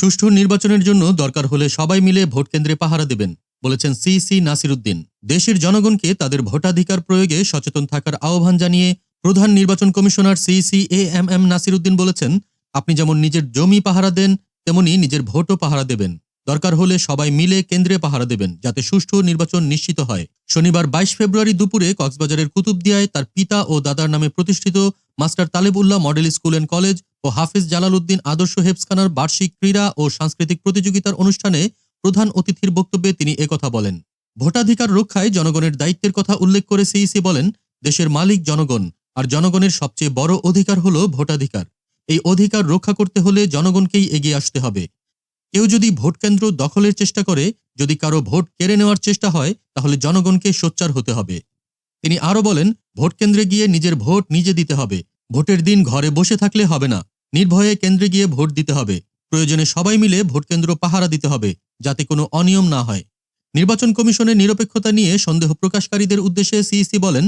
সুষ্ঠু নির্বাচনের জন্য দরকার হলে সবাই মিলে ভোট কেন্দ্রে পাহারা দেবেন, বলেছেন সি সিসি নাসিরুদ্দিন। দেশের জনগণকে তাদের ভোটাধিকার প্রয়োগে সচেতন থাকার আহ্বান জানিয়ে প্রধান নির্বাচন commissioner C C A M M Nasiruddin বলেছেন, আপনি যেমন নিজের জমি পাহারা দেন, তেমনি নিজের ভোটও পাহারা দেবেন। দরকার হলে সবাই মিলে কেন্দ্রে পাহারা দেবেন, যাতে সুষ্ঠু নির্বাচন নিশ্চিত হয়। শনিবার বাইশ ফেব্রুয়ারি দুপুরে কক্সবাজারের কুতুবদিয়ায় তার পিতা ও দাদার নামে প্রতিষ্ঠিত master Talebullah model school and college ও হাফিজ জালালউদ্দিন আদর্শ হেফসখানার বার্ষিক ক্রীড়া ও সাংস্কৃতিক প্রতিযোগিতার অনুষ্ঠানে প্রধান অতিথির বক্তব্যে তিনি একথা বলেন। ভোটাধিকার রক্ষায় জনগণের দায়িত্বের কথা উল্লেখ করে সিইসি বলেন, দেশের মালিক জনগণ, আর জনগণের সবচেয়ে বড় অধিকার হল ভোটাধিকার। এই অধিকার রক্ষা করতে হলে জনগণকেই এগিয়ে আসতে হবে। কেউ যদি ভোট কেন্দ্র দখলের চেষ্টা করে, যদি কারও ভোট কেড়ে নেওয়ার চেষ্টা হয়, তাহলে জনগণকে সোচ্চার হতে হবে। তিনি আরও বলেন, ভোট কেন্দ্রে গিয়ে নিজের ভোট নিজে দিতে হবে। ভোটের দিন ঘরে বসে থাকলে হবে না। নির্ভয়ে কেন্দ্রে গিয়ে ভোট দিতে হবে। প্রয়োজনে সবাই মিলে ভোট কেন্দ্র পাহারা দিতে হবে, যাতে কোনো অনিয়ম না হয়। নির্বাচন কমিশনের নিরপেক্ষতা নিয়ে সন্দেহ প্রকাশকারীদের উদ্দেশ্যে সিইসি বলেন,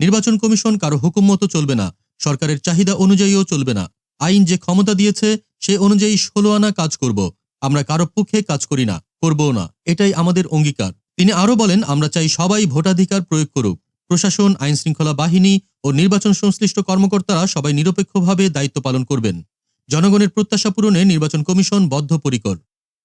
নির্বাচন কমিশন কারও হুকুম মতো চলবে না। সরকারের চাহিদা অনুযায়ীও চলবে না। আইন যে ক্ষমতা দিয়েছে, সে অনুযায়ী ষোলো আনা কাজ করব। আমরা কারও পক্ষে কাজ করি না, করবও না, এটাই আমাদের অঙ্গীকার। তিনি আরও বলেন, আমরা চাই সবাই ভোটাধিকার প্রয়োগ করুক। প্রশাসন আইন শৃঙ্খলা বাহিনী ও নির্বাচন সংশ্লিষ্ট কর্মকর্তারা সবাই নিরপেক্ষভাবে দায়িত্ব পালন করবেন। জনগণের প্রত্যাশা পূরণে নির্বাচন কমিশন বদ্ধপরিকর।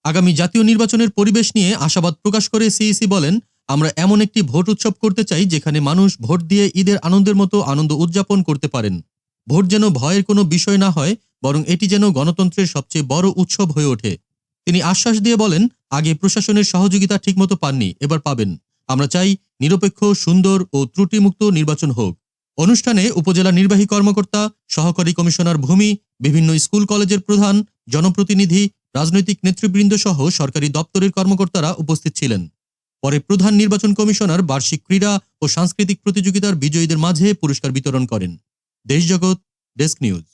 আগামী জাতীয় নির্বাচনের পরিবেশ নিয়ে আশাবাদ প্রকাশ করে সিইসি বলেন, আমরা এমন একটি ভোট উৎসব করতে চাই যেখানে মানুষ ভোট দিয়ে ঈদের আনন্দের মতো আনন্দ উদযাপন করতে পারেন। ভোট যেন ভয়ের কোনো বিষয় না হয়, বরং এটি যেন গণতন্ত্রের সবচেয়ে বড় উৎসব হয়ে ওঠে। তিনি আশ্বাস দিয়ে বলেন, আগে প্রশাসনের সহযোগিতা ঠিকমতো পাননি, এবার পাবেন। আমরা চাই নিরপেক্ষ, সুন্দর ও ত্রুটিমুক্ত নির্বাচন হোক। অনুষ্ঠানে উপজেলা নির্বাহী কর্মকর্তা, সহকারী কমিশনার ভূমি, বিভিন্ন স্কুল কলেজের প্রধান, জনপ্রতিনিধি, রাজনৈতিক নেতৃবৃন্দ সহ সরকারি দপ্তরের কর্মকর্তারা উপস্থিত ছিলেন। পরে প্রধান নির্বাচন কমিশনার বার্ষিক ক্রীড়া ও সাংস্কৃতিক প্রতিযোগিতার বিজয়ীদের মাঝে পুরস্কার বিতরণ করেন। Deshjagat desk news.